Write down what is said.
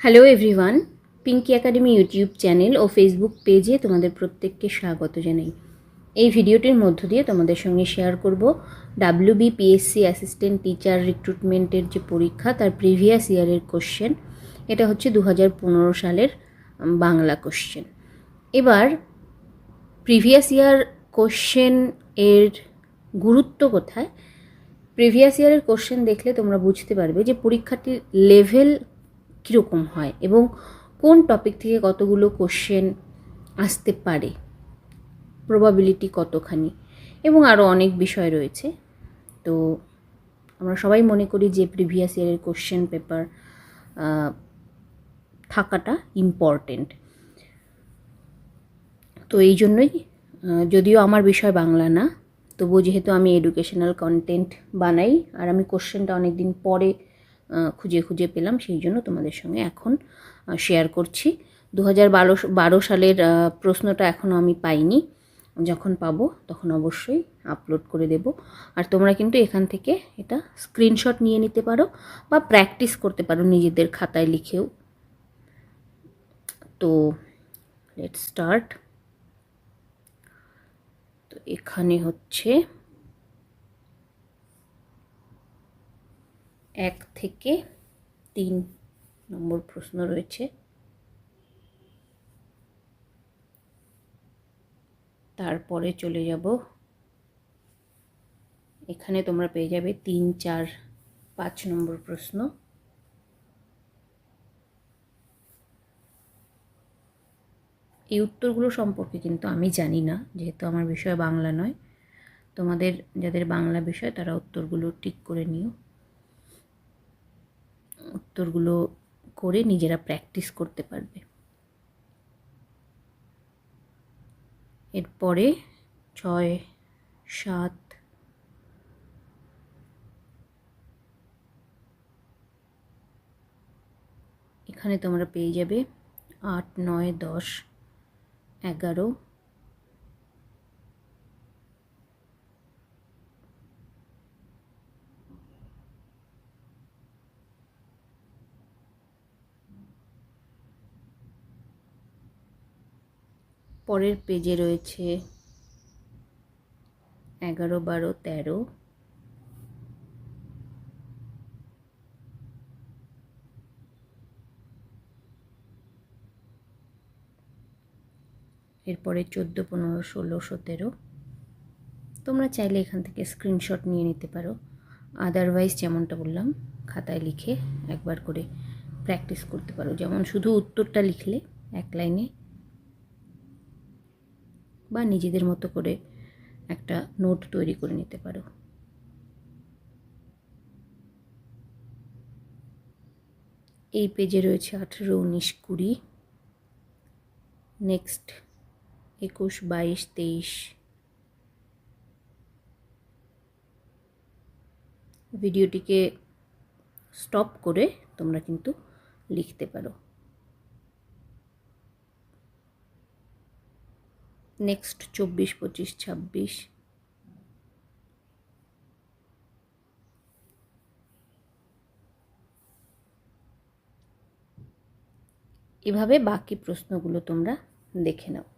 Hello everyone Pinky academy YouTube channel ও Facebook পেজে তোমাদের প্রত্যেককে স্বাগত জানাই। এই ভিডিওটির মধ্য দিয়ে তোমাদের সঙ্গে শেয়ার করব ডাব্লিউ বিপিএসসি অ্যাসিস্ট্যান্ট টিচার রিক্রুটমেন্টের যে পরীক্ষা, তার প্রিভিয়াস ইয়ারের কোশ্চেন এটা হচ্ছে দু সালের বাংলা কোশ্চেন এবার প্রিভিয়াস ইয়ার কোশ্চেন এর গুরুত্ব কোথায়? প্রিভিয়াস ইয়ারের কোশ্চেন দেখলে তোমরা বুঝতে পারবে যে পরীক্ষাটির লেভেল কীরকম হয় এবং কোন টপিক থেকে কতগুলো কোশ্চেন আসতে পারে? প্রবাবিলিটি কতখানি? এবং আরও অনেক বিষয় রয়েছে। তো আমরা সবাই মনে করি যে প্রিভিয়াস ইয়ারের কোশ্চেন পেপার থাকাটা ইম্পর্টেন্ট তো এই জন্যই যদিও আমার বিষয় বাংলা না, তবুও যেহেতু আমি এডুকেশনাল কন্টেন্ট বানাই, আর আমি কোশ্চেনটা অনেক দিন পরে খুঁজে খুঁজে পেলাম, সেই জন্য তোমাদের সঙ্গে এখন শেয়ার করছি। দু হাজার বারো সালের প্রশ্নটা এখনও আমি পাইনি। যখন পাবো, তখন অবশ্যই আপলোড করে দেব। আর তোমরা কিন্তু এখান থেকে এটা স্ক্রিনশট নিয়ে নিতে পারো বা প্র্যাকটিস করতে পারো নিজেদের খাতায় লিখেও। তো লেট স্টার্ট তো এখানে হচ্ছে এক থেকে তিন নম্বর প্রশ্ন রয়েছে। তারপরে চলে যাব। এখানে তোমরা পেয়ে যাবে তিন, চার, পাঁচ নম্বর প্রশ্ন। এই উত্তরগুলো সম্পর্কে কিন্তু আমি জানি না, যেহেতু আমার বিষয় বাংলা নয়। তোমাদের, যাদের বাংলা বিষয়, তারা উত্তরগুলো ঠিক করে নিও। উত্তরগুলো করে নিজেরা প্র্যাকটিস করতে পারবে। এরপরে ছয়, সাত, এখানে তোমরা পেয়ে যাবে আট, নয়, দশ, এগারো পরের পেজে রয়েছে এগারো, বারো, তেরো। এরপরে চোদ্দ, পনেরো, ষোলো, সতেরো। তোমরা চাইলে এখান থেকে স্ক্রিনশট নিয়ে নিতে পারো। আদারওয়াইজ যেমনটা বললাম, খাতায় লিখে একবার করে প্র্যাকটিস করতে পারো। যেমন শুধু উত্তরটা লিখলে এক লাইনে বা নিজেদের মতো করে একটা নোট তৈরি করে নিতে পারো। এই পেজে রয়েছে আঠেরো, উনিশ, কুড়ি। নেক্সট, একুশ, বাইশ, তেইশ। ভিডিওটিকে স্টপ করে তোমরা কিন্তু লিখতে পারো। নেক্সট চব্বিশ পঁচিশ ছাব্বিশ। এভাবে বাকি প্রশ্নগুলো তোমরা দেখে নাও।